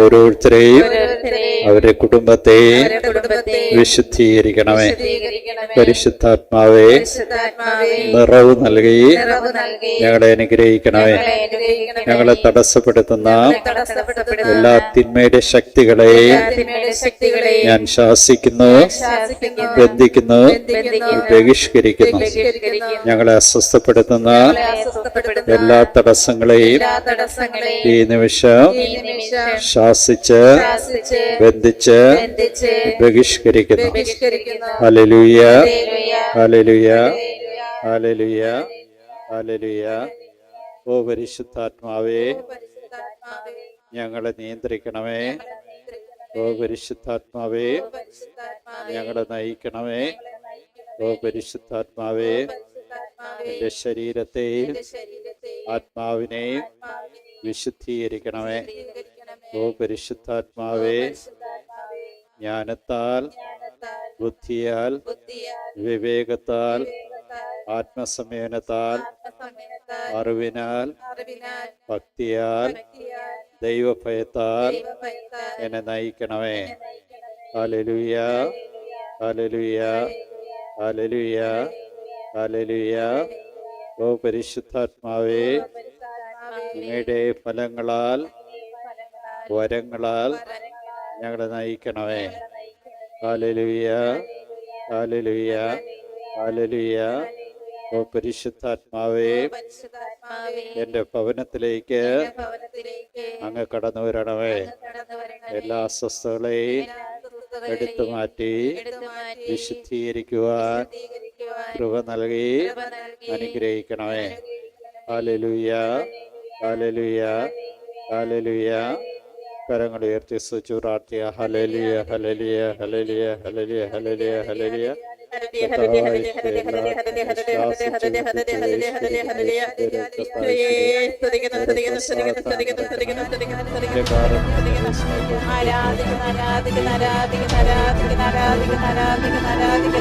ഓരോരുത്തരെയും അവരുടെ കുടുംബത്തെ വിശുദ്ധീകരിക്കണമേ. പരിശുദ്ധാത്മാവെ നിറവ് നൽകി ഞങ്ങളെ അനുഗ്രഹിക്കണമേ. ഞങ്ങളെ തടസ്സപ്പെടുത്തുന്ന എല്ലാ തിന്മയുടെ ശക്തികളെ ഞാൻ ശാസിക്കുന്നു ബന്ധിക്കുന്നു ബഹിഷ്കരിക്കുന്നു ഞങ്ങളെ അസ്വസ്ഥപ്പെടുത്തുന്ന എല്ലാ തടസ്സങ്ങളെയും ഈ നിമിഷം ശാസിച്ച് ബന്ധിച്ച് ബഹിഷ്കരിക്കുന്നു. അലലുയ അലലുയ അലലുയ അലലുയ ഓ പരിശുദ്ധാത്മാവേ ഞങ്ങളെ നിയന്ത്രിക്കണമേ. ഓ പരിശുദ്ധാത്മാവേ ഞങ്ങളെ നയിക്കണമേ. ഓ പരിശുദ്ധാത്മാവേ എന്റെ ശരീരത്തെയും ആത്മാവിനെയും വിശുദ്ധീകരിക്കണമേ. ഓ പരിശുദ്ധാത്മാവേ ജ്ഞാനത്താൽ ബുദ്ധിയാൽ വിവേകത്താൽ ആത്മസമേനത്താൽ അറിവിനാൽ ഭക്തിയാൽ ദൈവഭയത്താൽ എന്നെ നയിക്കണമേ. അലലുയ അലലുയ അലലുയ അലലുയ ഓ പരിശുദ്ധാത്മാവേ അങ്ങയുടെ ഫലങ്ങളാൽ വരങ്ങളാൽ ഞങ്ങളെ നയിക്കണമേ. ഹാലലുയ ഹാലലുയ ഹാലലുയ ഓ പരിശുദ്ധാത്മാവേ എന്റെ ഭവനത്തിലേക്ക് അങ്ങ് കടന്നു വരണമേ. എല്ലാ അസ്വസ്ഥകളെയും എടുത്തു മാറ്റി വിശുദ്ധീകരിക്കുവാൻ കൃപ നൽകി അനുഗ്രഹിക്കണമേ. ഹാലലുയ ഹാലലുയ ഹാലലുയ കരങ്ങൾ ഉയർത്തി സ്തുതിച്ചു പ്രാർത്ഥിയ ഹലലിയ ഹലലിയ ഹലലിയ ഹലലിയ ഹലലിയ ഹലലിയ ആരാധിക്കുന്ന ആരാധിക്കുന്ന ആരാധിക്കുന്ന ആരാധിക്കുന്ന ആരാധിക്കുന്ന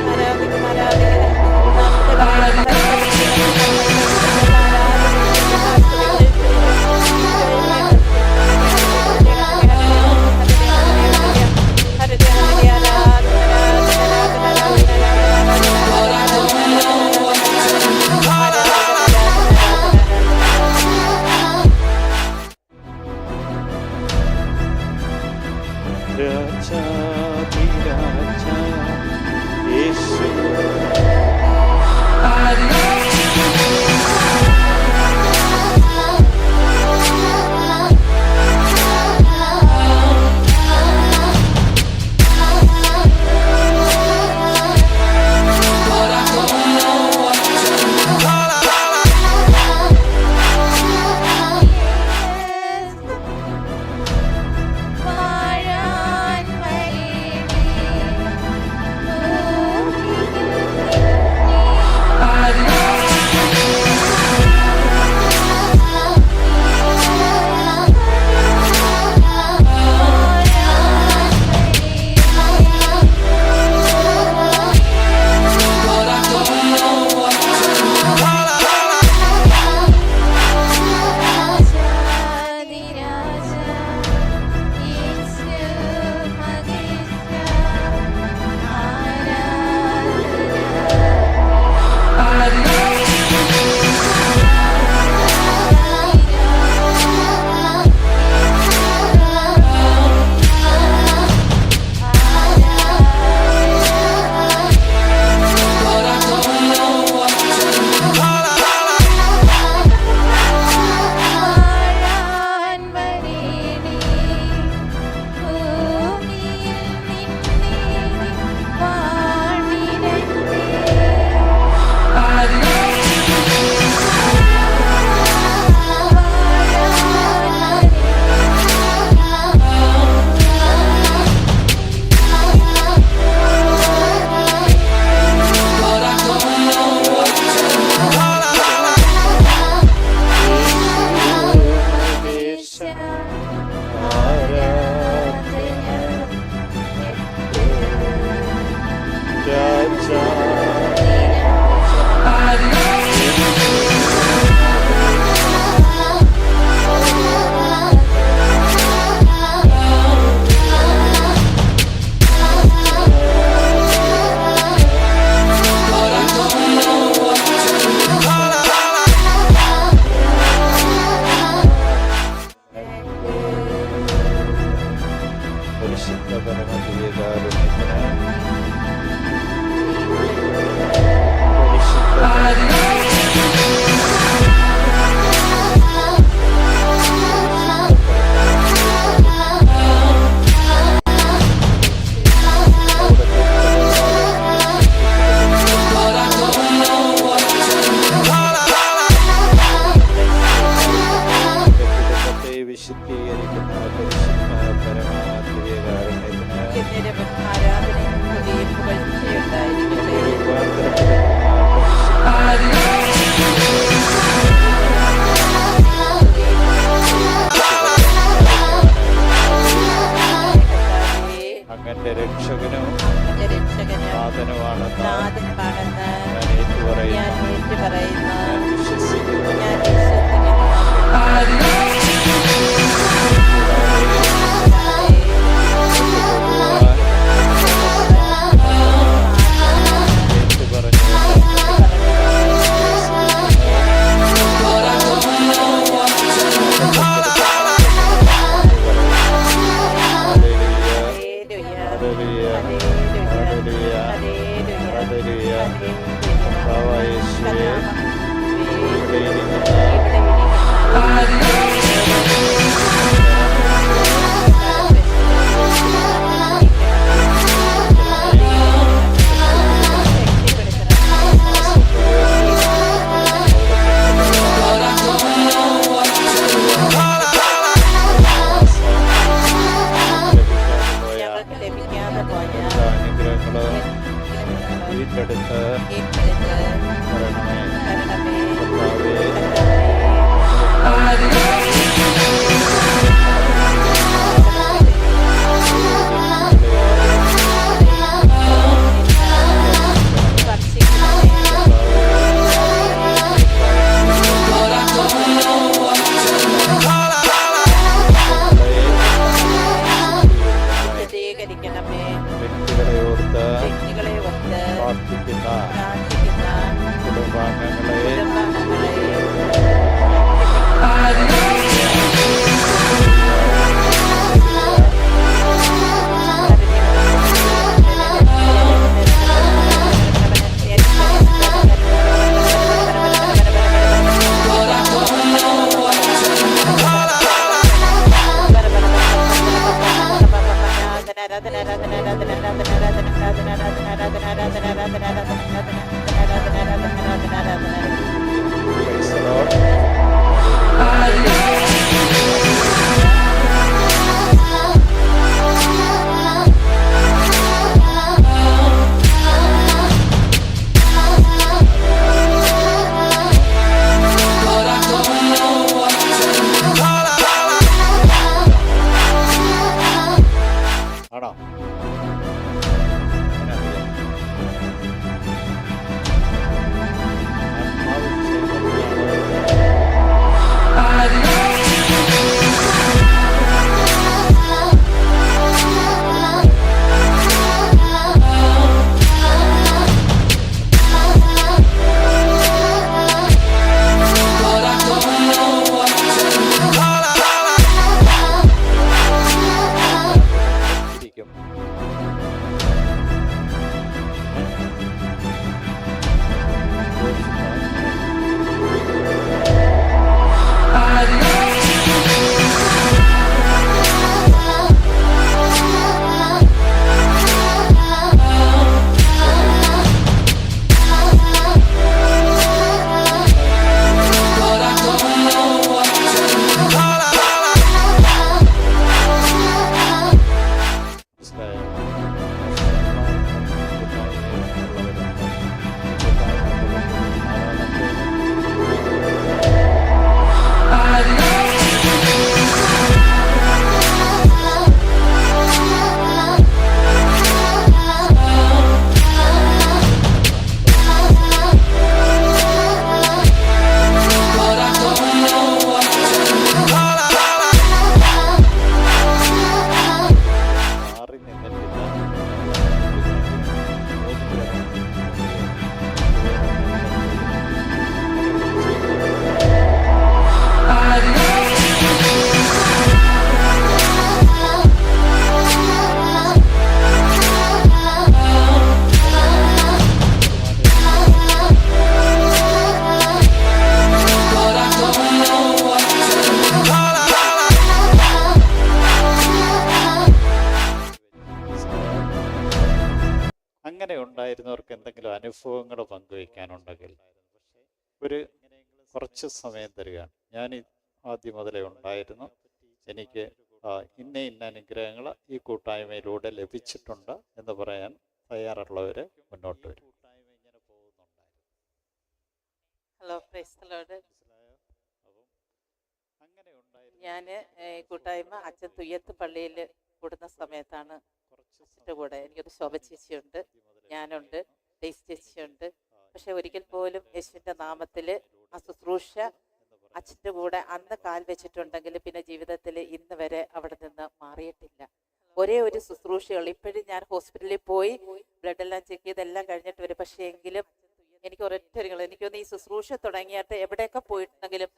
അനുഭവങ്ങൾ ഒരു കുറച്ച് സമയം തരികയാണ്. ഞാൻ ആദ്യം മുതലേ ഉണ്ടായിരുന്നു. എനിക്ക് ഇന്ന ഇന്ന അനുഗ്രഹങ്ങൾ ഈ കൂട്ടായ്മയിലൂടെ ലഭിച്ചിട്ടുണ്ട് എന്ന് പറയാൻ തയ്യാറുള്ളവർ മുന്നോട്ട് വരും. ഹലോ ഞാൻ കൂട്ടായ്മ അച്ഛൻ തുയ്യത്ത് പള്ളിയിൽ കൂടുന്ന സമയത്താണ് അച്ഛന്റെ കൂടെ. എനിക്കൊരു ശോഭ ചേച്ചിയുണ്ട് ഞാനുണ്ട്. ഡേസ് ചേച്ചിയുണ്ട്. പക്ഷെ ഒരിക്കൽ പോലും യേശുവിന്റെ നാമത്തിൽ ആ ശുശ്രൂഷ അച്ഛന്റെ കൂടെ അന്ന് കാൽ വെച്ചിട്ടുണ്ടെങ്കിൽ പിന്നെ ജീവിതത്തിൽ ഇന്ന് വരെ അവിടെ നിന്ന് മാറിയിട്ടില്ല. ഒരേ ഒരു ശുശ്രൂഷയുള്ളൂ. ഇപ്പോഴും ഞാൻ ഹോസ്പിറ്റലിൽ പോയി ബ്ലഡ് എല്ലാം ചെക്ക് ചെയ്തെല്ലാം കഴിഞ്ഞിട്ട് വരും. പക്ഷേ എങ്കിലും എനിക്ക് ഒരൊറ്റ ഒരു എനിക്കൊന്ന് ഈ ശുശ്രൂഷ തുടങ്ങിയിട്ട് എവിടെയൊക്കെ പോയിട്ടുണ്ടെങ്കിലും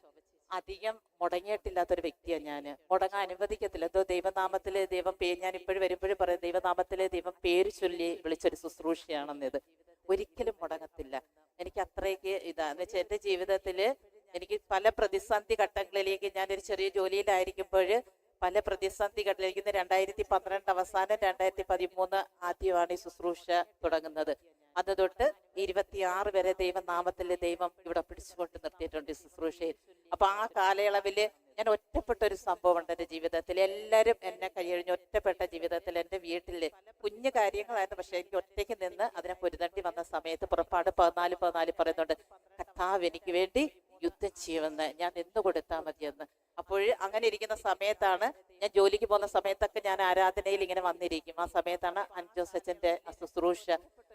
അധികം മുടങ്ങിയിട്ടില്ലാത്തൊരു വ്യക്തിയാണ് ഞാൻ. മുടങ്ങാൻ അനുവദിക്കത്തില്ല. എന്തോ ദൈവനാമത്തിലെ ദൈവം പേര് ഞാൻ ഇപ്പോഴും വരുമ്പോഴും പറയും ദൈവനാമത്തിലെ ദൈവം പേര് ചൊല്ലി വിളിച്ചൊരു ശുശ്രൂഷയാണെന്നത് ഒരിക്കലും മുടങ്ങത്തില്ല. എനിക്ക് അത്രയ്ക്ക് ഇതാന്ന് വെച്ചാൽ എന്റെ ജീവിതത്തിൽ എനിക്ക് പല പ്രതിസന്ധി ഘട്ടങ്ങളിലേക്ക് ഞാനൊരു ചെറിയ ജോലിയിലായിരിക്കുമ്പോൾ പല പ്രതിസന്ധി ഘട്ടത്തിലേക്ക് ഇന്ന് രണ്ടായിരത്തി പന്ത്രണ്ട് അവസാനം രണ്ടായിരത്തി പതിമൂന്ന് ആദ്യമാണ് ഈ ശുശ്രൂഷ തുടങ്ങുന്നത്. അന്ന് തൊട്ട് ഇരുപത്തിയാറ് വരെ ദൈവനാമത്തിൽ ദൈവം ഇവിടെ പിടിച്ചുകൊണ്ട് നിർത്തിയിട്ടുണ്ട് ശുശ്രൂഷയിൽ. അപ്പൊ ആ കാലയളവിൽ ഞാൻ ഒറ്റപ്പെട്ട ഒരു സംഭവം ഉണ്ട് എന്റെ ജീവിതത്തിൽ. എല്ലാവരും എന്നെ കൈയഴിഞ്ഞ് ഒറ്റപ്പെട്ട ജീവിതത്തിൽ എന്റെ വീട്ടിൽ കുഞ്ഞു കാര്യങ്ങളായിരുന്നു. പക്ഷെ എനിക്ക് ഒറ്റയ്ക്ക് നിന്ന് അതിനെ പൊരുതണ്ടി വന്ന സമയത്ത് പുറപ്പാട് പതിനാല് പതിനാല് പറയുന്നുണ്ട് കർത്താവ് എനിക്ക് വേണ്ടി യുദ്ധം ചെയ്യുമെന്ന് ഞാൻ നിന്ന് കൊടുത്താൽ മതിയെന്ന്. അപ്പോൾ അങ്ങനെ ഇരിക്കുന്ന സമയത്താണ് ഞാൻ ജോലിക്ക് പോകുന്ന സമയത്തൊക്കെ ഞാൻ ആരാധനയിൽ ഇങ്ങനെ വന്നിരിക്കും. ആ സമയത്താണ് അഞ്ചോ അച്ഛന്റെ ശുശ്രൂഷ.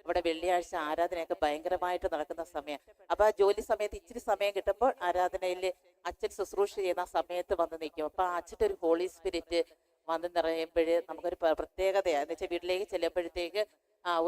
ഇവിടെ വെള്ളിയാഴ്ച ആരാധനയൊക്കെ ഭയങ്കരമായിട്ട് നടക്കുന്ന സമയം. അപ്പോൾ ആ ജോലി സമയത്ത് ഇച്ചിരി സമയം കിട്ടുമ്പോൾ ആരാധനയിൽ അച്ഛൻ ശുശ്രൂഷ ചെയ്യുന്ന സമയത്ത് വന്ന് നിൽക്കും. അപ്പോൾ ആ അച്ഛന്റെ ഒരു ഹോളി സ്പിരിറ്റ് വന്ന് നിറയുമ്പോൾ നമുക്കൊരു പ്ര- പ്രത്യേകതയാണ് എന്ന് വെച്ചാൽ വീട്ടിലേക്ക് ചെല്ലുമ്പോഴത്തേക്ക്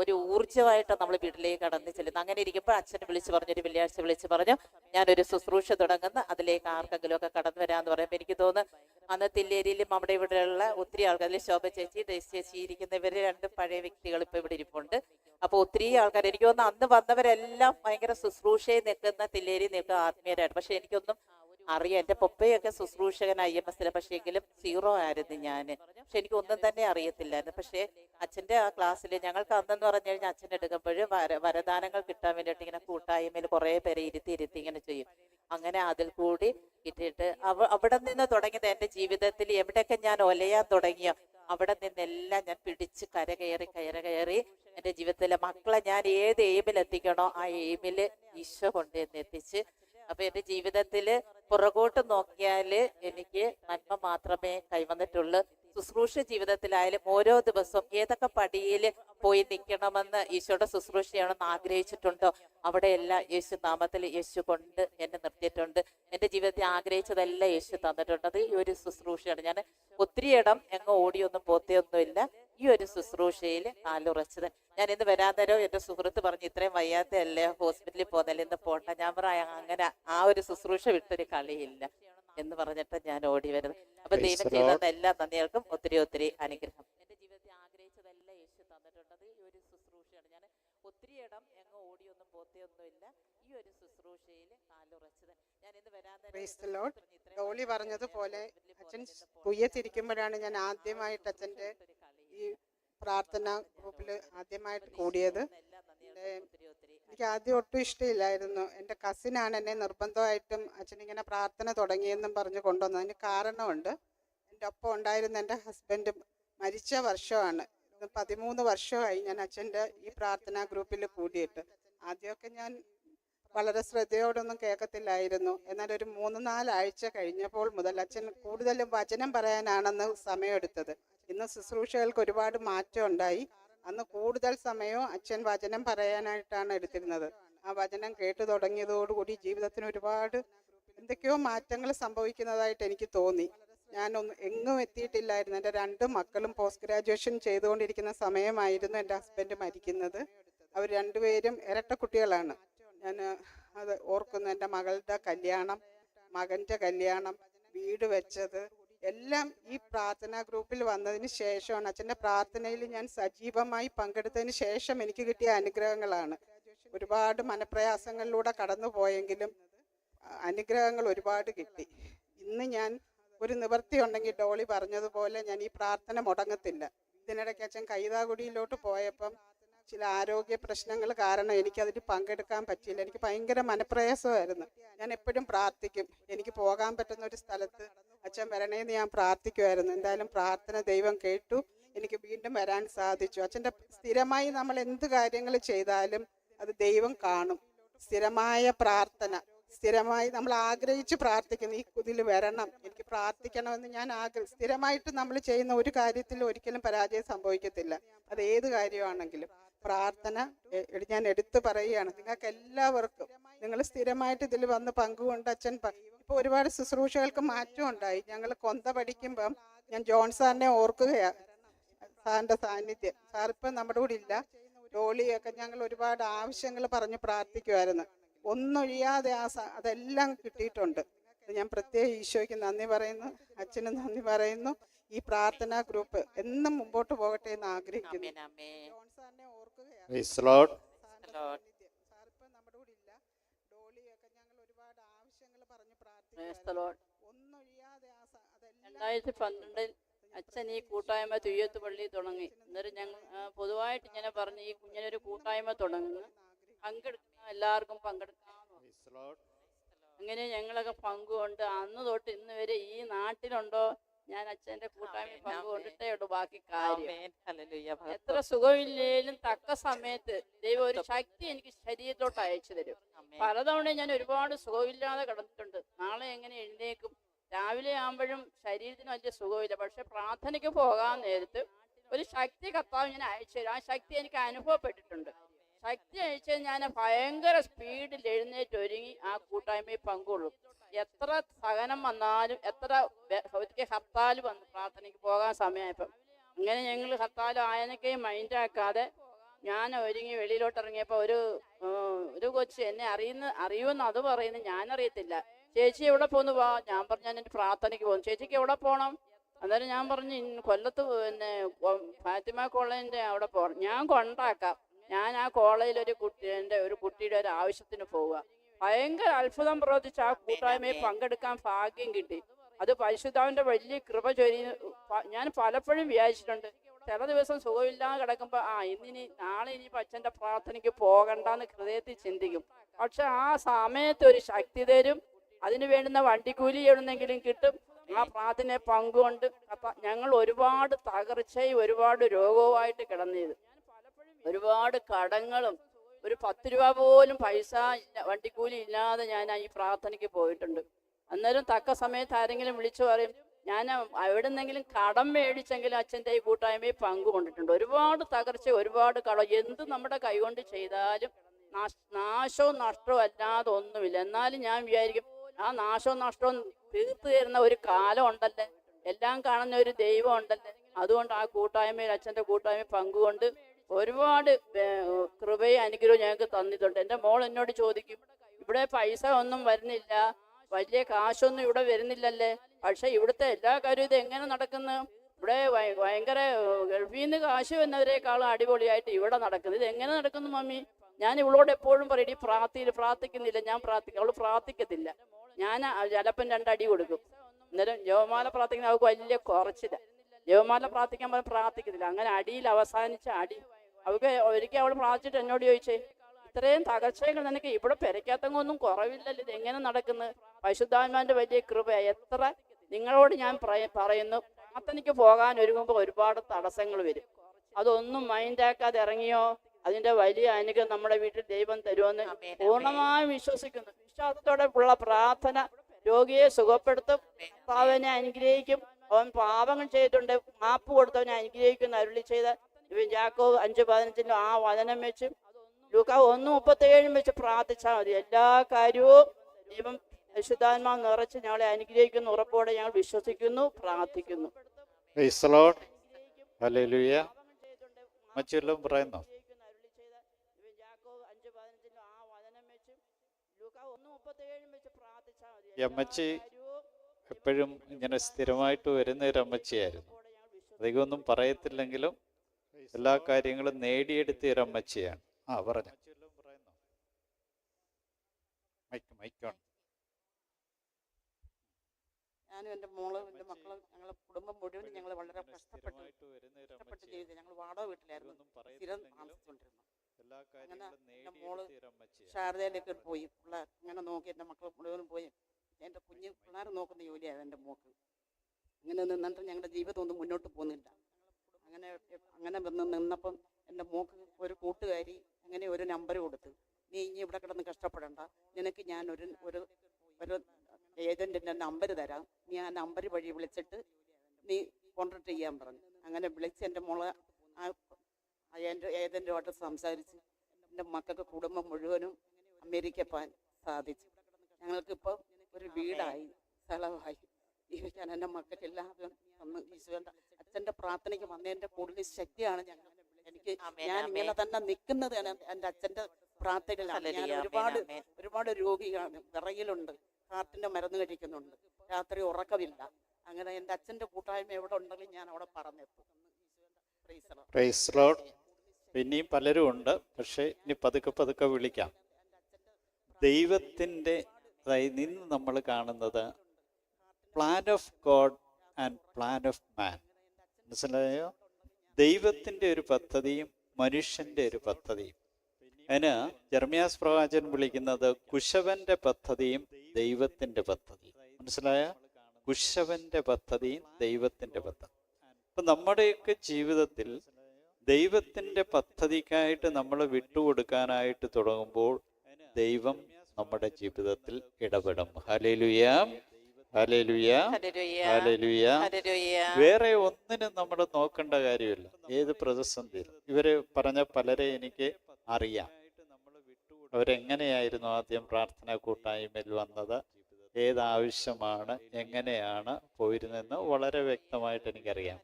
ഒരു ഊർജമായിട്ട് നമ്മൾ വീട്ടിലേക്ക് കടന്ന് ചെല്ലുന്നു. അങ്ങനെ ഇരിക്കുമ്പോൾ അച്ഛൻ വിളിച്ച് പറഞ്ഞു ഒരു വെള്ളിയാഴ്ച വിളിച്ച് പറഞ്ഞു ഞാനൊരു ശുശ്രൂഷ തുടങ്ങുന്ന. അതിലേക്ക് ആർക്കെങ്കിലും ഒക്കെ കടന്നു വരാമെന്ന് പറയുമ്പോൾ എനിക്ക് തോന്നുന്നു അന്ന് തില്ലേരിയിലും നമ്മുടെ ഇവിടെയുള്ള ഒത്തിരി ആൾക്കാർ അതിൽ ശോഭ ചേച്ചി ദേശ ചേച്ചി ഇരിക്കുന്നവർ രണ്ട് പഴയ വ്യക്തികൾ ഇപ്പോൾ ഇവിടെ ഇരിപ്പുണ്ട്. അപ്പോൾ ഒത്തിരി ആൾക്കാർ എനിക്ക് തോന്നുന്നു അന്ന് വന്നവരെല്ലാം ഭയങ്കര ശുശ്രൂഷയിൽ നിൽക്കുന്ന തില്ലേരി നിൽക്കുന്ന ആത്മീയരായിട്ട്. പക്ഷെ എനിക്കൊന്നും അറിയാം. എന്റെ പൊപ്പയൊക്കെ ശുശ്രൂഷകൻ ഐ എം എസിലെ പക്ഷേ എങ്കിലും സീറോ ആയിരുന്നു ഞാൻ പക്ഷെ എനിക്ക് ഒന്നും തന്നെ അറിയത്തില്ലായിരുന്നു. പക്ഷേ അച്ഛന്റെ ആ ക്ലാസ്സിൽ ഞങ്ങൾക്ക് അന്നെന്ന് പറഞ്ഞു കഴിഞ്ഞാൽ അച്ഛൻ എടുക്കുമ്പോൾ വര വരദാനങ്ങൾ കിട്ടാൻ വേണ്ടിയിട്ട് ഇങ്ങനെ കൂട്ടായ്മയിൽ കുറേ പേരെ ഇരുത്തി ഇരുത്തി ഇങ്ങനെ ചെയ്യും. അങ്ങനെ അതിൽ കൂടി ഇട്ടിട്ട് അവ അവിടെ നിന്ന് തുടങ്ങിയത് എന്റെ ജീവിതത്തിൽ എവിടെയൊക്കെ ഞാൻ ഒലയാൻ തുടങ്ങിയോ അവിടെ നിന്നെല്ലാം ഞാൻ പിടിച്ച് കര കയറി കയറി കയറി എന്റെ ജീവിതത്തിലെ മക്കളെ ഞാൻ ഏത് എയിമിൽ എത്തിക്കണോ ആ എയിമിൽ ഈശോ കൊണ്ടുവന്ന് എത്തിച്ച്. അപ്പൊ എന്റെ ജീവിതത്തിൽ പുറകോട്ട് നോക്കിയാൽ എനിക്ക് നന്മ മാത്രമേ കൈവന്നിട്ടുള്ളൂ. ശുശ്രൂഷ ജീവിതത്തിലായാലും ഓരോ ദിവസവും ഏതൊക്കെ പടിയിൽ പോയി നിൽക്കണമെന്ന് ഈശോയുടെ ശുശ്രൂഷ ചെയ്യണമെന്ന് ആഗ്രഹിച്ചിട്ടുണ്ടോ? അവിടെയെല്ലാം യേശു നാമത്തിൽ യേശു കൊണ്ട് എന്നെ നിർത്തിയിട്ടുണ്ട്. എന്റെ ജീവിതത്തിൽ ആഗ്രഹിച്ചതെല്ലാം യേശു തന്നിട്ടുണ്ട്. അത് ഈ ഒരു ശുശ്രൂഷയാണ്. ഞാൻ ഒത്തിരി ഇടം എങ്ങും ഓടിയൊന്നും പോത്തിയൊന്നുമില്ല. ഈ ഒരു ശുശ്രൂഷയിൽ കാലുറച്ചത് ഞാൻ ഇന്ന് വരാതരോ എന്റെ സുഹൃത്ത് പറഞ്ഞു ഇത്രയും വയ്യാത്തല്ലേ ഹോസ്പിറ്റലിൽ പോന്നല്ലേ ഇന്ന് പോണ്ട? ഞാൻ പറയാം അങ്ങനെ ആ ഒരു ശുശ്രൂഷ വിട്ടൊരു കളിയില്ല. എന്ന് പറഞ്ഞിട്ട് ഞാൻ ഓടി വരുന്നത് അപ്പൊ ദൈവം ചെയ്തത് ചെയ്ത എല്ലാ നന്ദികൾക്കും ഒത്തിരി ഒത്തിരി അനുഗ്രഹം. എന്റെ ജീവിതത്തിൽ ആഗ്രഹിച്ചതെല്ലാം യേശു തന്നിട്ടുണ്ടത് ഈ ഒരു ശുശ്രൂഷയാണ്. ഞാൻ ഒത്തിരി ഇടം എങ്ങും ഓടിയൊന്നും പോത്തിയൊന്നുമില്ല. ഈ ഒരു ശുശ്രൂഷയിൽ കാലുറച്ചത് ഞാൻ ഇന്ന് ഇത്രയും ഡോളി പറഞ്ഞതുപോലെ അച്ഛൻ കുയ്യത്തിരിക്കുമ്പോഴാണ് ഞാൻ ആദ്യമായിട്ട് അച്ഛന്റെ ഈ പ്രാർത്ഥന ഗ്രൂപ്പിൽ ആദ്യമായിട്ട് കൂടിയത്. എനിക്ക് ആദ്യം ഒട്ടും ഇഷ്ടമില്ലായിരുന്നു. എന്റെ കസിനാണ് എന്നെ നിർബന്ധമായിട്ടും അച്ഛനിങ്ങനെ പ്രാർത്ഥന തുടങ്ങിയെന്നും പറഞ്ഞ് കൊണ്ടുവന്നത്. അതിന് കാരണമുണ്ട്. എന്റെ ഒപ്പം ഉണ്ടായിരുന്ന എന്റെ ഹസ്ബൻഡ് മരിച്ച വർഷമാണ്. പതിമൂന്ന് വർഷമായി ഞാൻ അച്ഛന്റെ ഈ പ്രാർത്ഥനാ ഗ്രൂപ്പിൽ കൂടിയിട്ട്. ആദ്യമൊക്കെ ഞാൻ വളരെ ശ്രദ്ധയോടൊന്നും കേൾക്കത്തില്ലായിരുന്നു. എന്നാൽ ഒരു മൂന്ന് നാലാഴ്ച കഴിഞ്ഞപ്പോൾ മുതൽ അച്ഛൻ കൂടുതലും വചനം പറയാനാണെന്ന് സമയമെടുത്തത്. ഇന്ന് ശുശ്രൂഷകൾക്ക് ഒരുപാട് മാറ്റം ഉണ്ടായി. അന്ന് കൂടുതൽ സമയവും അച്ഛൻ വചനം പറയാനായിട്ടാണ് എടുത്തിരുന്നത്. ആ വചനം കേട്ടു തുടങ്ങിയതോടുകൂടി ജീവിതത്തിന് ഒരുപാട് എന്തൊക്കെയോ മാറ്റങ്ങൾ സംഭവിക്കുന്നതായിട്ട് എനിക്ക് തോന്നി. ഞാൻ എങ്ങും എത്തിയിട്ടില്ലായിരുന്നു. എന്റെ രണ്ട് മക്കളും പോസ്റ്റ് ഗ്രാജുവേഷൻ ചെയ്തുകൊണ്ടിരിക്കുന്ന സമയമായിരുന്നു എന്റെ ഹസ്ബൻഡ് മരിക്കുന്നത്. അവർ രണ്ടുപേരും ഇരട്ട കുട്ടികളാണ്. ഞാൻ അത് ഓർക്കുന്നു എന്റെ മകളുടെ കല്യാണം മകന്റെ കല്യാണം വീട് വെച്ചത് എല്ലാം ഈ പ്രാർത്ഥനാ ഗ്രൂപ്പിൽ വന്നതിന് ശേഷമാണ് അച്ഛന്റെ പ്രാർത്ഥനയിൽ ഞാൻ സജീവമായി പങ്കെടുത്തതിന് ശേഷം എനിക്ക് കിട്ടിയ അനുഗ്രഹങ്ങളാണ്. ഒരുപാട് മനപ്രയാസങ്ങളിലൂടെ കടന്നു പോയെങ്കിലും അനുഗ്രഹങ്ങൾ ഒരുപാട് കിട്ടി. ഇന്ന് ഞാൻ ഒരു നിവൃത്തി ഉണ്ടെങ്കിൽ ഡോളി പറഞ്ഞതുപോലെ ഞാൻ ഈ പ്രാർത്ഥന മുടങ്ങത്തില്ല. ഇതിനിടയ്ക്ക് അച്ഛൻ കൈതാകുടിയിലോട്ട് പോയപ്പം ചില ആരോഗ്യ പ്രശ്നങ്ങൾ കാരണം എനിക്കതിൽ പങ്കെടുക്കാൻ പറ്റിയില്ല. എനിക്ക് ഭയങ്കര മനപ്രയാസമായിരുന്നു. ഞാൻ എപ്പോഴും പ്രാർത്ഥിക്കും. എനിക്ക് പോകാൻ പറ്റുന്ന ഒരു സ്ഥലത്ത് അച്ഛൻ വരണേന്ന് ഞാൻ പ്രാർത്ഥിക്കുമായിരുന്നു എന്തായാലും പ്രാർത്ഥന ദൈവം കേട്ടു. എനിക്ക് വീണ്ടും വരാൻ സാധിച്ചു. അച്ഛന്റെ സ്ഥിരമായി നമ്മൾ എന്ത് കാര്യങ്ങൾ ചെയ്താലും അത് ദൈവം കാണും. സ്ഥിരമായ പ്രാർത്ഥന സ്ഥിരമായി നമ്മൾ ആഗ്രഹിച്ച് പ്രാർത്ഥിക്കുന്നു ഈ ഇതിൽ വരണം എനിക്ക് പ്രാർത്ഥിക്കണമെന്ന് ഞാൻ ആഗ്രഹം സ്ഥിരമായിട്ട് നമ്മൾ ചെയ്യുന്ന ഒരു കാര്യത്തിൽ ഒരിക്കലും പരാജയം സംഭവിക്കത്തില്ല. അത് ഏത് കാര്യമാണെങ്കിലും. പ്രാർത്ഥന ഞാൻ എടുത്തു പറയുകയാണ്. നിങ്ങൾക്ക് എല്ലാവർക്കും നിങ്ങൾ സ്ഥിരമായിട്ട് ഇതിൽ വന്ന് പങ്കുകൊണ്ട് അച്ഛൻ ഇപ്പോൾ ഒരുപാട് ശുശ്രൂഷകൾക്ക് മാറ്റം ഉണ്ടായി. ഞങ്ങൾ കൊന്ത പഠിക്കുമ്പം ഞാൻ ജോൺ സാറിനെ ഓർക്കുകയാണ് സാറിന്റെ സാന്നിധ്യം. സാറിപ്പം നമ്മുടെ കൂടെ ഇല്ല. ജോലിയൊക്കെ ഞങ്ങൾ ഒരുപാട് ആവശ്യങ്ങൾ പറഞ്ഞ് പ്രാർത്ഥിക്കുമായിരുന്നു ഒന്നൊഴിയാതെ ആ അതെല്ലാം കിട്ടിയിട്ടുണ്ട്. ഞാൻ പ്രത്യേക ഈശോയ്ക്ക് നന്ദി പറയുന്നു. അച്ഛനും നന്ദി പറയുന്നു. ഈ പ്രാർത്ഥനാ ഗ്രൂപ്പ് എന്നും മുമ്പോട്ട് പോകട്ടെ എന്ന് ആഗ്രഹിക്കുന്നു ആമേൻ ആമേൻ ജോൺ സാറിനെ ഓർക്കുകയാണ് Praise the Lord. സാറിന്റെ Lord. സാന്നിധ്യം. സാർ ഇപ്പം നമ്മുടെ കൂടെ ഇല്ല ഡോളിയൊക്കെ ഞങ്ങൾ ഒരുപാട് ആവശ്യങ്ങൾ പറഞ്ഞ് Praise the പ്രാർത്ഥിക്കുമായിരുന്നു Lord. ഒന്നൊഴിയാതെ രണ്ടായിരത്തി പന്ത്രണ്ടിൽ അച്ഛൻ ഈ കൂട്ടായ്മ തുയ്യത്ത് പള്ളി തുടങ്ങി. എന്നിട്ട് ഞങ്ങൾ പൊതുവായിട്ട് ഇങ്ങനെ പറഞ്ഞ് ഈ കുഞ്ഞിനൊരു കൂട്ടായ്മ തുടങ്ങുന്നു. പങ്കെടുക്കുന്ന എല്ലാവർക്കും പങ്കെടുക്കാം. അങ്ങനെ ഞങ്ങളൊക്കെ പങ്കുകൊണ്ട് അന്ന് തൊട്ട് ഇന്ന് വരെ ഈ നാട്ടിലുണ്ടോ ഞാൻ അച്ഛന്റെ കൂട്ടായ്മ പങ്കുകൊണ്ടിട്ടേ ഉള്ളൂ ബാക്കി കാര്യം. എത്ര സുഖമില്ലേലും തക്ക സമയത്ത് ദൈവം ഒരു ശക്തി എനിക്ക് ശരീരത്തോട്ട് അയച്ചു തരും. പലതവണ ഞാൻ ഒരുപാട് സുഖമില്ലാതെ കിടന്നിട്ടുണ്ട്. നാളെ എങ്ങനെ എഴുന്നേക്കും? രാവിലെ ആകുമ്പോഴും ശരീരത്തിന് വലിയ സുഖമില്ല. പക്ഷെ പ്രാർത്ഥനയ്ക്ക് പോകാൻ നേരത്ത് ഒരു ശക്തി കർത്താവ് ഞാൻ അയച്ചു തരും. ആ ശക്തി എനിക്ക് അനുഭവപ്പെട്ടിട്ടുണ്ട്. ശക്തി അയച്ചാൽ ഞാൻ ഭയങ്കര സ്പീഡിൽ എഴുന്നേറ്റ് ഒരുങ്ങി ആ കൂട്ടായ്മയിൽ പങ്കുകൊള്ളും. എത്ര സഹനം വന്നാലും എത്ര സൗദിക്ക് ഹർത്താൽ വന്ന് പ്രാർത്ഥനയ്ക്ക് പോകാൻ സമയമായപ്പം. അങ്ങനെ ഞങ്ങൾ ഹർത്താൽ ആയനൊക്കെയും മൈൻഡാക്കാതെ ഞാൻ ഒരുങ്ങി വെളിയിലോട്ട് ഇറങ്ങിയപ്പോൾ ഒരു ഒരു കൊച്ച് എന്നെ അറിയുന്ന അറിയുമെന്ന് അത് പറയുന്നു ഞാൻ അറിയത്തില്ല ചേച്ചി എവിടെ പോന്നു വാ ഞാൻ പറഞ്ഞു ഞാൻ എന്റെ പ്രാർത്ഥനയ്ക്ക് പോകുന്നു ചേച്ചിക്ക് എവിടെ പോകണം അന്നേരം ഞാൻ പറഞ്ഞു "ഇന്ന് കൊല്ലത്ത് പിന്നെ ഫാത്തിമ കോളേജിന്റെ അവിടെ പോകണം ഞാൻ കൊണ്ടാക്കാം. ഞാൻ ആ കോളേജിൽ ഒരു കുട്ടി എന്റെ ഒരു കുട്ടിയുടെ ഒരു ആവശ്യത്തിന് പോവുക. ഭയങ്കര അത്ഭുതം പ്രവർത്തിച്ച് ആ കൂട്ടായ്മയിൽ പങ്കെടുക്കാൻ ഭാഗ്യം കിട്ടി. അത് പരിശുദ്ധാവിന്റെ വലിയ കൃപ ചൊരി ഞാൻ പലപ്പോഴും വിചാരിച്ചിട്ടുണ്ട് ചില ദിവസം സുഖമില്ലാതെ കിടക്കുമ്പോൾ ആ ഇന്നിനി നാളെ ഇനി അച്ഛന്റെ പ്രാർത്ഥനയ്ക്ക് പോകണ്ടെന്ന് ഹൃദയത്തിൽ ചിന്തിക്കും. പക്ഷെ ആ സമയത്ത് ഒരു ശക്തി തരും അതിന് വേണ്ടുന്ന വണ്ടിക്കൂലി എവിടുന്നെങ്കിലും കിട്ടും. ആ പ്രാർത്ഥന പങ്കുകൊണ്ട് അപ്പൊ ഞങ്ങൾ ഒരുപാട് തകർച്ചയും ഒരുപാട് രോഗവുമായിട്ട് കിടന്നത് ഒരുപാട് കടങ്ങളും ഒരു പത്ത് രൂപ പോലും പൈസ വണ്ടിക്കൂലി ഇല്ലാതെ ഞാൻ ഈ പ്രാർത്ഥനയ്ക്ക് പോയിട്ടുണ്ട്. അന്നേരം തക്ക സമയത്ത് ആരെങ്കിലും വിളിച്ചു പറയും ഞാൻ എവിടെ നിന്നെങ്കിലും കടം മേടിച്ചെങ്കിലും അച്ഛന്റെ ഈ കൂട്ടായ്മയിൽ പങ്കുകൊണ്ടിട്ടുണ്ട്. ഒരുപാട് തകർച്ച ഒരുപാട് കടം. എന്ത് നമ്മുടെ കൈകൊണ്ട് ചെയ്താലും നാശ- നാശവും നഷ്ടവും അല്ലാതെ ഒന്നുമില്ല. എന്നാലും ഞാൻ വിചാരിക്കും ആ നാശവും നഷ്ടവും തീർത്തു തരുന്ന ഒരു കാലം ഉണ്ടല്ലേ? എല്ലാം കാണുന്ന ഒരു ദൈവം ഉണ്ടല്ലേ? അതുകൊണ്ട് ആ കൂട്ടായ്മയിൽ അച്ഛന്റെ കൂട്ടായ്മയിൽ പങ്കുകൊണ്ട് ഒരുപാട് കൃപയെ അനുഗ്രഹവും ഞങ്ങൾക്ക് തന്നിട്ടുണ്ട്. എന്റെ മോൾ എന്നോട് ചോദിക്കും ഇവിടെ പൈസ ഒന്നും വരുന്നില്ല. വലിയ കാശൊന്നും ഇവിടെ വരുന്നില്ലല്ലേ? പക്ഷെ ഇവിടുത്തെ എല്ലാ കാര്യവും ഇത് എങ്ങനെ നടക്കുന്നു? ഇവിടെ ഭയ- ഭയങ്കര ഗൾഫിൽ നിന്ന് കാശ് വന്നവരെക്കാളും അടിപൊളിയായിട്ട് ഇവിടെ നടക്കുന്നു. ഇത് എങ്ങനെ നടക്കുന്നു മമ്മി? ഞാൻ ഇവളോട് എപ്പോഴും പറയും "ഈ പ്രാർത്ഥി പ്രാർത്ഥിക്കുന്നില്ല. ഞാൻ പ്രാർത്ഥിക്കും. അവൾ പ്രാർത്ഥിക്കത്തില്ല. ഞാൻ ചിലപ്പം രണ്ടടി കൊടുക്കും. അന്നേരം ജവമാല പ്രാർത്ഥിക്കുന്ന അവൾക്ക് വലിയ കുറച്ചില്ല. ജവമാല പ്രാർത്ഥിക്കാൻ പറഞ്ഞാൽ പ്രാർത്ഥിക്കത്തില്ല. അങ്ങനെ അടിയിൽ അവസാനിച്ച അടി അവൾക്ക് ഒരിക്കൽ അവൾ പ്രാർത്ഥിച്ചിട്ട് എന്നോട് ചോദിച്ചേ ഇത്രയും തകർച്ചകൾ നിനക്ക് ഇവിടെ പെരയ്ക്കാത്തങ്ങൊന്നും കുറവില്ലല്ലോ ഇത് എങ്ങനെ നടക്കുന്നത് പരിശുദ്ധാത്മാന്റെ വലിയ കൃപ എത്ര നിങ്ങളോട് ഞാൻ പറയുന്നു. പ്രാർത്ഥനയ്ക്ക് പോകാൻ ഒരുങ്ങുമ്പോൾ ഒരുപാട് തടസ്സങ്ങൾ വരും. അതൊന്നും മൈൻഡാക്കാതെ ഇറങ്ങിയോ? അതിന്റെ വലിയ അനുഗ്രഹം നമ്മുടെ വീട്ടിൽ ദൈവം തരുമെന്ന്. പൂർണമായും വിശ്വസിക്കുന്നു. വിശ്വാസത്തോടെ ഉള്ള പ്രാർത്ഥന രോഗിയെ സുഖപ്പെടുത്തും. ഭർത്താവിനെ അനുഗ്രഹിക്കും. അവൻ പാപങ്ങൾ ചെയ്തിട്ടുണ്ട്. മാപ്പ് കൊടുത്തവനെ അനുഗ്രഹിക്കുന്ന അരുളി ചെയ്ത ഇവൻ ജാക്കോ അഞ്ച് പതിനഞ്ചിന്റെ ആ വചനം വെച്ച് ലൂക്ക ഒന്ന് മുപ്പത്തേഴും വെച്ച് പ്രാർത്ഥിച്ചാൽ മതി. എല്ലാ കാര്യവും ദൈവം പരിശുദ്ധാത്മാവ് നിറച്ച് ഞങ്ങളെ അനുഗ്രഹിക്കുന്ന ഉറപ്പോടെ ഞങ്ങൾ വിശ്വസിക്കുന്നു പ്രാർത്ഥിക്കുന്നു. പറയുന്നോ. അമ്മച്ചി എപ്പോഴും ഇങ്ങനെ സ്ഥിരമായിട്ട് വരുന്ന ഒരു അമ്മച്ചിയായിരുന്നു. അധികമൊന്നും പറയത്തില്ലെങ്കിലും എല്ലാ കാര്യങ്ങളും നേടിയെടുത്ത ഒരു അമ്മച്ചിയാണ്. ആ പറഞ്ഞു. ഞാനും എന്റെ മോളും എന്റെ മക്കളും ഞങ്ങളെ കുടുംബം മുഴുവൻ ഞങ്ങൾ വളരെ കഷ്ടപ്പെട്ട് കഷ്ടപ്പെട്ട് ചെയ്ത് ഞങ്ങൾ വാടക വീട്ടിലായിരുന്നു. സ്ഥിരം താമസിച്ചുകൊണ്ടിരുന്നു. അങ്ങനെ എന്റെ മോൾ ശാരദയിലേക്ക് പോയി. പിള്ളേർ അങ്ങനെ നോക്കി എന്റെ മക്കൾ മുഴുവനും പോയി. എന്റെ കുഞ്ഞ് പിള്ളേർ നോക്കുന്ന ജോലിയാണ് എന്റെ മോക്ക്. അങ്ങനെ നിന്നിട്ട് ഞങ്ങളുടെ ജീവിതം ഒന്നും മുന്നോട്ട് പോകുന്നില്ല. അങ്ങനെ അങ്ങനെ വന്ന് നിന്നപ്പം എന്റെ മോക്ക് ഒരു കൂട്ടുകാരി അങ്ങനെ ഒരു നമ്പർ കൊടുത്തു. നീ ഇനി ഇവിടെ കിടന്ന് കഷ്ടപ്പെടണ്ട. നിനക്ക് ഞാൻ ഒരു ഒരു ഒരു ഏജന്റിന്റെ നമ്പർ തരാം. നീ ആ നമ്പർ വഴി വിളിച്ചിട്ട് നീ കോൺടാക്ട് ചെയ്യാൻ പറഞ്ഞു. അങ്ങനെ വിളിച്ച് എന്റെ മോളെ ആ എന്റെ ഏജന്റുമായിട്ട് സംസാരിച്ച് എന്റെ മക്കൾക്ക് കുടുംബം മുഴുവനും അമേരിക്ക പോകാൻ സാധിച്ചു. ഞങ്ങൾക്കിപ്പോൾ ഒരു വീടായി സ്ഥലമായി. ജീവിക്കാൻ എന്റെ മക്കൾക്ക് എല്ലാവരും തന്ന് അച്ഛന്റെ പ്രാർത്ഥനയ്ക്ക് വന്നതിന്റെ കൂടുതൽ ശക്തിയാണ് ഞങ്ങൾ എനിക്ക് ഞാൻ. ഇങ്ങനെ തന്നെ നിൽക്കുന്നത് എന്റെ അച്ഛന്റെ പ്രാർത്ഥനയിലാണ്. ഞാൻ ഹല്ലേലൂയ, ഒരുപാട് ഒരുപാട് രോഗികളാണ്. വിറയിലുണ്ട് ഹാർട്ടിന്റെ മരുന്ന് കഴിക്കുന്നുണ്ട്. രാത്രി ഉറക്കമില്ല. അങ്ങനെ എന്റെ അച്ഛന്റെ കൂട്ടായ്മ എവിടെ ഉണ്ടെങ്കിലും ഞാൻ അവിടെ പറഞ്ഞെത്തും. പിന്നെയും പലരും ഉണ്ട്. പക്ഷേ ഇനി പതുക്കെ പതുക്കെ വിളിക്കാം. ദൈവത്തിന്റെ അതായത് ഇന്ന് നമ്മൾ കാണുന്നത് plan of God and plan of man മനസ്സിലായോ? ദൈവത്തിന്റെ ഒരു പദ്ധതിയും മനുഷ്യന്റെ ഒരു പദ്ധതിയും. അതിന് ജർമ്യാസ് പ്രവാചൻ വിളിക്കുന്നത് കുശവന്റെ പദ്ധതിയും ദൈവത്തിന്റെ പദ്ധതിയും. മനസ്സിലായ? കുശവന്റെ പദ്ധതിയും ദൈവത്തിന്റെ പദ്ധതി അപ്പൊ നമ്മുടെയൊക്കെ ജീവിതത്തിൽ ദൈവത്തിന്റെ പദ്ധതിക്കായിട്ട് നമ്മൾ വിട്ടുകൊടുക്കാനായിട്ട് തുടങ്ങുമ്പോൾ ദൈവം നമ്മുടെ ജീവിതത്തിൽ ഇടപെടും. ഹലേലുയ വേറെ ഒന്നിനും നമ്മൾ നോക്കേണ്ട കാര്യമില്ല. ഏത് പ്രതിസന്ധിയിൽ ഇവർ പറഞ്ഞ പലരെ എനിക്ക് അറിയാം. അവരെങ്ങനെയായിരുന്നു ആദ്യം പ്രാർത്ഥന കൂട്ടായ്മയിൽ വന്നത്? ഏതാവശ്യമാണ്? എങ്ങനെയാണ് പോയിരുന്നെന്ന് വളരെ വ്യക്തമായിട്ട് എനിക്കറിയാം.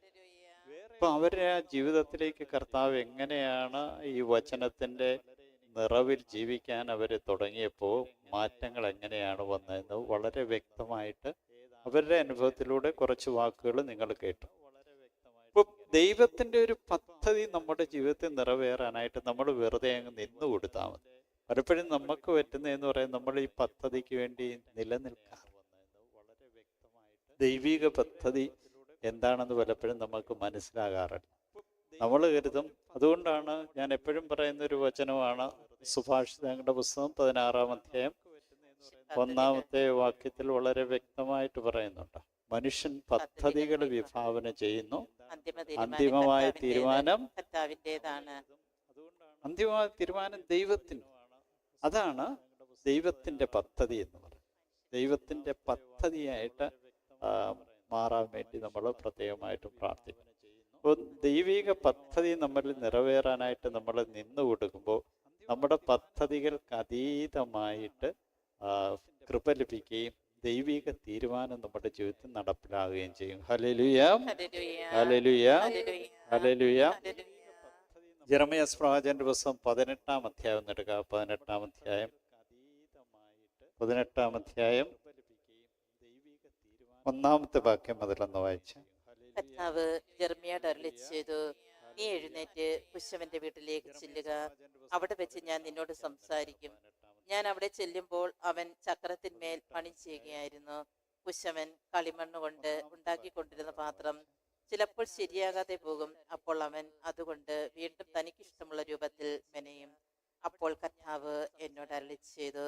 അപ്പൊ അവരുടെ ആ ജീവിതത്തിലേക്ക് കർത്താവ് എങ്ങനെയാണ് ഈ വചനത്തിന്റെ നിറവിൽ ജീവിക്കാൻ അവർ തുടങ്ങിയപ്പോൾ മാറ്റങ്ങൾ എങ്ങനെയാണ് വന്നതെന്ന് വളരെ വ്യക്തമായിട്ട് അവരുടെ അനുഭവത്തിലൂടെ കുറച്ച് വാക്കുകൾ നിങ്ങൾ കേട്ടു. ഇപ്പം ദൈവത്തിന്റെ ഒരു പദ്ധതി നമ്മുടെ ജീവിതത്തിൽ നിറവേറാനായിട്ട് നമ്മൾ വെറുതെ അങ്ങ് നിന്നു കൊടുത്താൽ മതി. പലപ്പോഴും നമുക്ക് പറ്റുന്നതെന്ന് പറയാൻ നമ്മൾ ഈ പദ്ധതിക്ക് വേണ്ടി നിലനിൽക്കാറ്. ദൈവിക പദ്ധതി എന്താണെന്ന് പലപ്പോഴും നമുക്ക് മനസ്സിലാകാറില്ല. നമ്മൾ കരുതും അതുകൊണ്ടാണ് ഞാൻ എപ്പോഴും പറയുന്ന ഒരു വചനമാണ് സുഭാഷിതങ്ങളുടെ പുസ്തകം പതിനാറാം അധ്യായം ഒന്നാമത്തെ വാക്യത്തിൽ വളരെ വ്യക്തമായിട്ട് പറയുന്നുണ്ട്. മനുഷ്യൻ പദ്ധതികൾ വിഭാവന ചെയ്യുന്നു. അന്തിമമായ. തീരുമാനം അന്തിമമായ തീരുമാനം ദൈവത്തിന്. അതാണ് ദൈവത്തിന്റെ പദ്ധതി എന്ന് പറയുന്നത്. ദൈവത്തിന്റെ പദ്ധതിയായിട്ട് മാറാൻ വേണ്ടി നമ്മൾ പ്രത്യേകമായിട്ട് പ്രാർത്ഥിക്കണം അപ്പോൾ ദൈവിക പദ്ധതി നമ്മൾ നിറവേറാനായിട്ട് നമ്മൾ നിന്നു കൊടുക്കുമ്പോൾ നമ്മുടെ പദ്ധതികൾക്ക് അതീതമായിട്ട് കൃപ ലഭിക്കുകയും ദൈവിക തീരുമാനം നമ്മുടെ ജീവിതത്തിൽ നടപ്പിലാകുകയും ചെയ്യും. ഹലലുയ. ജെറമിയസ് പ്രവാചന്റെ ദിവസം പതിനെട്ടാം അധ്യായം എടുക്കുക പതിനെട്ടാം അധ്യായം. പതിനെട്ടാം അധ്യായം. ഒന്നാമത്തെ വാക്യം മുതലൊന്ന് വായിച്ചു. കർത്താവ് ജെർമിയോട് അരളി ചെയ്തു നീ എഴുന്നേറ്റ് പുഷ്യവന്റെ വീട്ടിലേക്ക് ചെല്ലുക. അവിടെ വെച്ച് ഞാൻ നിന്നോട് സംസാരിക്കും. ഞാൻ അവിടെ ചെല്ലുമ്പോൾ അവൻ ചക്രത്തിന്മേൽ പണി ചെയ്യുകയായിരുന്നു. കുശവൻ കളിമണ്ണ് കൊണ്ട് ഉണ്ടാക്കിക്കൊണ്ടിരുന്ന പാത്രം ചിലപ്പോൾ ശരിയാകാതെ പോകും. അപ്പോൾ അവൻ അതുകൊണ്ട് വീണ്ടും തനിക്കിഷ്ടമുള്ള രൂപത്തിൽ മെനയും. അപ്പോൾ കർത്താവ് എന്നോട് അരളി ചെയ്തു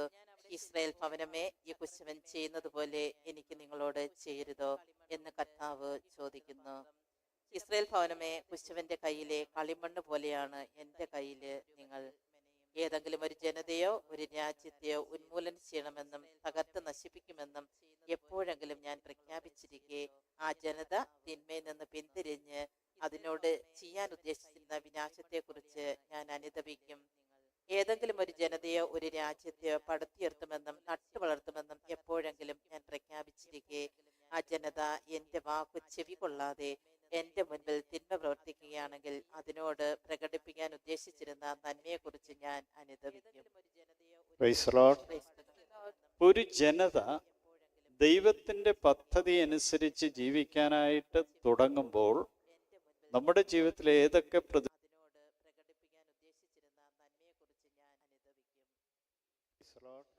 ഇസ്രായേൽ ഭവനമേ ഈ കുശവൻ ചെയ്യുന്നത് പോലെ എനിക്ക് നിങ്ങളോട് ചെയ്യരുതോ? എന്ന് കർത്താവ് ചോദിക്കുന്നു. ഇസ്രായേൽ ഭവനമേ കുശവന്റെ കയ്യിലെ കളിമണ്ണ് പോലെയാണ് എന്റെ കയ്യിൽ നിങ്ങൾ ഏതെങ്കിലും ഒരു ജനതയോ ഒരു രാജ്യത്തെയോ ഉന്മൂലനം ചെയ്യണമെന്നും തകർത്ത് നശിപ്പിക്കുമെന്നും എപ്പോഴെങ്കിലും ഞാൻ പ്രഖ്യാപിച്ചിരിക്കെ ആ ജനത തിന്മയിൽ നിന്ന് പിന്തിരിഞ്ഞ് അതിനോട് ചെയ്യാൻ ഉദ്ദേശിച്ചിരുന്ന വിനാശത്തെക്കുറിച്ച് ഞാൻ അനുദപിക്കും. ഏതെങ്കിലും ഒരു ജനതയോ ഒരു രാജ്യത്തെയോ പടുത്തുയർത്തുമെന്നും നട്ടു വളർത്തുമെന്നും എപ്പോഴെങ്കിലും ഞാൻ പ്രഖ്യാപിച്ചിരിക്കെ ആ ജനത എന്റെ വാക്കു ചെവി കൊള്ളാതെ എന്റെ മുൻപിൽ തിന്മ പ്രവർത്തിക്കുകയാണെങ്കിൽ അതിനോട് പ്രകടിപ്പിക്കാൻ ഉദ്ദേശിച്ചിരുന്ന നന്മയെക്കുറിച്ച് ഞാൻ അനുദവിക്കും. ഒരു ജനത ദൈവത്തിന്റെ പദ്ധതി അനുസരിച്ച് ജീവിക്കാനായിട്ട് തുടങ്ങുമ്പോൾ നമ്മുടെ ജീവിതത്തിൽ ഏതൊക്കെ പ്രതി